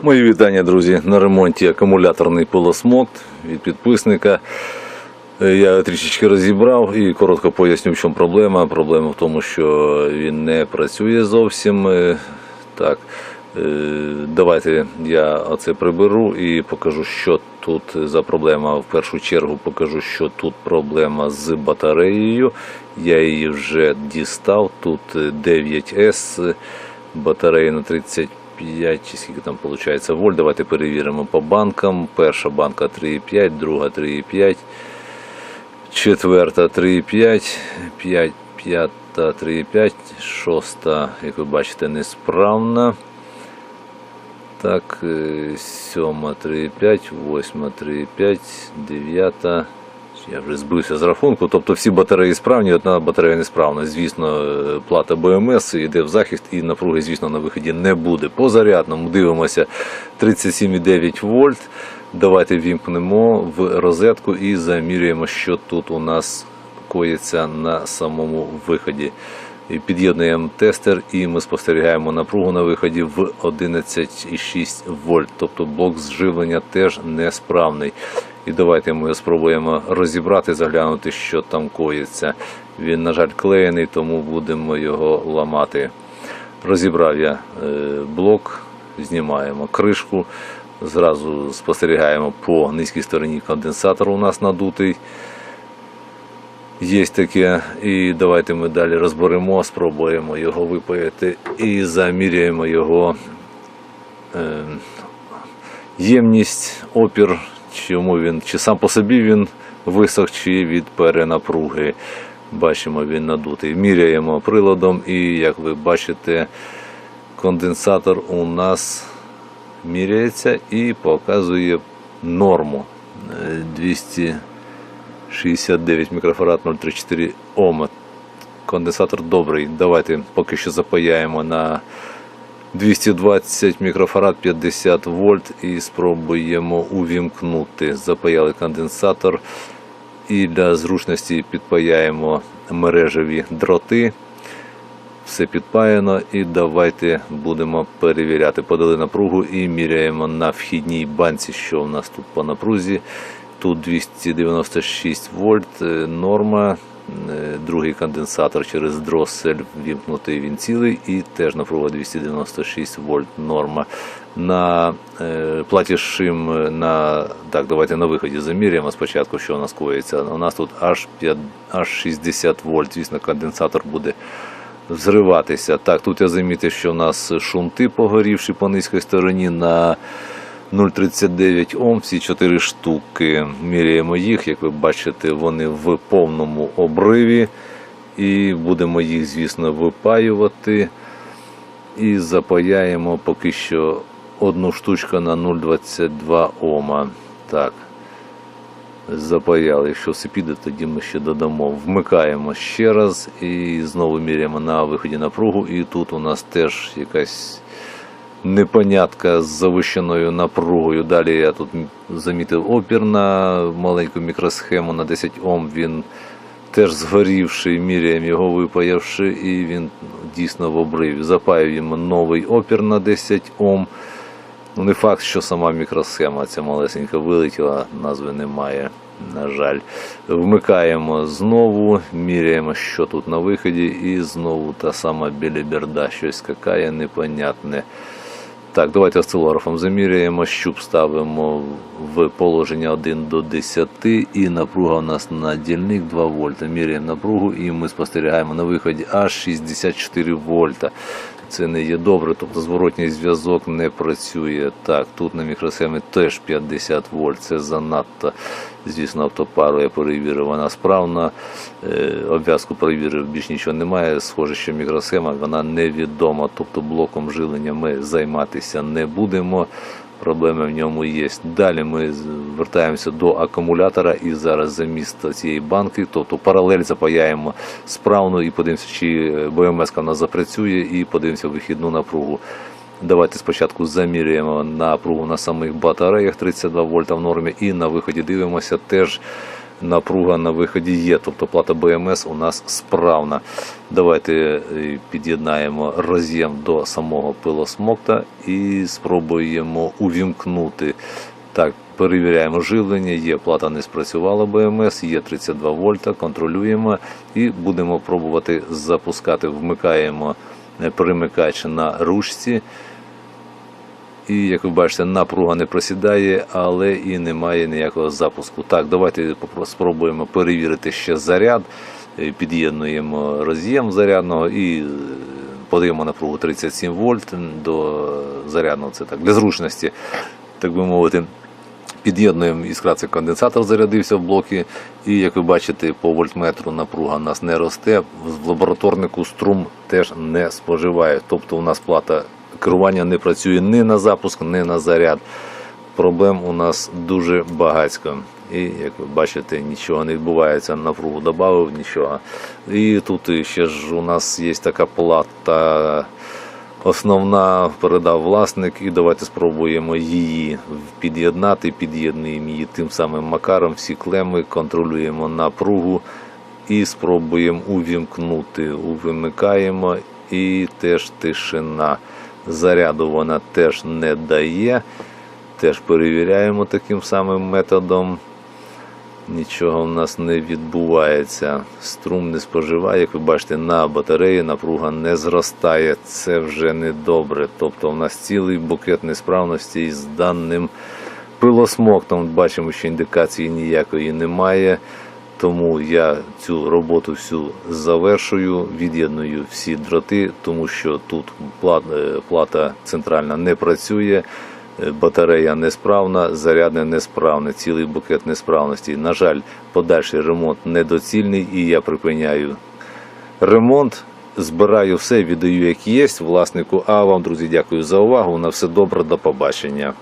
Мої вітання, друзі. На ремонті акумуляторний пилосмокт від підписника. Е, Я трішечки розібрав і коротко поясню, в чому проблема. Проблема в тому, що він не працює зовсім. Е, Так, е, давайте я оце приберу і покажу, що тут за проблема. В першу чергу покажу, що тут проблема з батареєю. Я її вже дістав. Тут е, 9С батарея на 35 чи скільки там виходить вольт. Давайте перевіримо по банкам. Перша банка 3,5, друга 3,5, четверта 3,5, 5, п'ята 3,5, шоста, як ви бачите, несправна. Так, е, сьома 3,5, восьма 3,5, дев'ята. Я вже збився з рахунку. Тобто всі батареї справні, одна батарея несправна. Звісно, е, плата БМС йде в захист і напруги, звісно, на виході не буде. По зарядному дивимося 37,9 вольт. Давайте вімкнемо в розетку і замірюємо, що тут у нас коїться на самому виході. Під'єднуємо тестер і ми спостерігаємо напругу на виході в 11,6 вольт. Тобто блок зживлення теж несправний. І давайте ми спробуємо розібрати, заглянути, що там коїться. Він, на жаль, клеєний, тому будемо його ламати. Розібрав я е, блок, знімаємо кришку. Зразу спостерігаємо по низькій стороні конденсатор у нас надутий. Є таке, і давайте ми далі розберемо, спробуємо його випаяти і заміряємо його е, ємність, опір, чому він, чи сам по собі він висох, чи від перенапруги. Бачимо, він надутий. Міряємо приладом, і як ви бачите, конденсатор у нас міряється і показує норму Е, 200. 69 мікрофарад 034 Ома. Конденсатор добрий. Давайте поки що запаяємо на 220 мікрофарад 50 вольт і спробуємо увімкнути. Запаяли конденсатор і для зручності підпаяємо мережеві дроти. Все підпаяно і давайте будемо перевіряти. Подали напругу і міряємо на вхідній банці, що у нас тут по напрузі. Тут 296 вольт, е, норма. Е, Другий конденсатор через дросель вімкнутий він цілий і теж напруга 296 вольт норма. На е, платі е, на так, давайте на виході заміряємо спочатку, що у нас коїться. У нас тут аж 5, аж 60 вольт. Звісно, конденсатор буде взриватися. Так, тут я замітив, що у нас шунти погорівші по низькій стороні на 0,39 Ом, всі 4 штуки. Міряємо їх, як ви бачите, вони в повному обриві. І будемо їх, звісно, випаювати. І запаяємо поки що одну штучку на 0,22 Ома. Так. Запаяли. Якщо все піде, тоді ми ще додамо. Вмикаємо ще раз і знову міряємо на виході напругу. І тут у нас теж якась непонятка з завищеною напругою. Далі я тут замітив опір на маленьку мікросхему на 10 Ом. Він теж згорівший, міряємо його випаявши, і він дійсно в обриві. Запаюємо новий опір на 10 Ом. Ну, не факт, що сама мікросхема ця малесенька вилетіла, назви немає, на жаль. Вмикаємо знову, міряємо, що тут на виході, і знову та сама біліберда, щось какає непонятне. Так, давайте осцилографом заміряємо, щуп ставимо в положення 1 до 10 і напруга у нас на дільник 2 вольта. Міряємо напругу і ми спостерігаємо на виході аж 64 вольта. Це не є добре, тобто зворотній зв'язок не працює. Так, тут на мікросхемі теж 50 вольт, це занадто. Звісно, автопару я перевірив, вона справна. Е, Обв'язку перевірив, більш нічого немає. Схоже, що мікросхема вона невідома, тобто блоком жилення ми займатися не будемо. Проблеми в ньому є. Далі ми звертаємося до акумулятора і зараз замість цієї банки, тобто паралель запаяємо справно і подивимося, чи БМС в нас запрацює, і подивимося вихідну напругу. Давайте спочатку замірюємо напругу на самих батареях 32 вольта в нормі, і на виході дивимося теж напруга на виході є, тобто плата БМС у нас справна. Давайте е, під'єднаємо роз'єм до самого пилосмокта і спробуємо увімкнути. Так, перевіряємо живлення, є плата не спрацювала БМС, є 32 вольта, контролюємо і будемо пробувати запускати. Вмикаємо е, перемикач на ручці. І як ви бачите, напруга не просідає, але і немає ніякого запуску. Так, давайте спробуємо перевірити ще заряд. Е, Під'єднуємо роз'єм зарядного і е, подаємо напругу 37 вольт до зарядного. Це так для зручності, так би мовити. Під'єднуємо іскра, це конденсатор зарядився в блоки. І як ви бачите, по вольтметру напруга у нас не росте. В лабораторнику струм теж не споживає. Тобто у нас плата керування не працює ні на запуск, ні на заряд. Проблем у нас дуже багатько. І як ви бачите, нічого не відбувається, напругу додав, нічого. І тут ще ж у нас є така плата основна передав власник, і давайте спробуємо її під'єднати. Під'єднуємо її тим самим макаром, всі клеми, контролюємо напругу і спробуємо увімкнути. Увимикаємо і теж тишина. Заряду вона теж не дає. Теж перевіряємо таким самим методом. Нічого в нас не відбувається. Струм не споживає. Як ви бачите, на батареї напруга не зростає. Це вже не добре. Тобто в нас цілий букет несправностей з даним пилосмоктом. Бачимо, що індикації ніякої немає. Тому я цю роботу всю завершую, від'єдную всі дроти, тому що тут плата, плата центральна не працює. Е, Батарея несправна, зарядне несправне, цілий букет несправностей. На жаль, подальший ремонт недоцільний і я припиняю ремонт. Збираю все, віддаю як є власнику. А вам, друзі, дякую за увагу. На все добре, до побачення.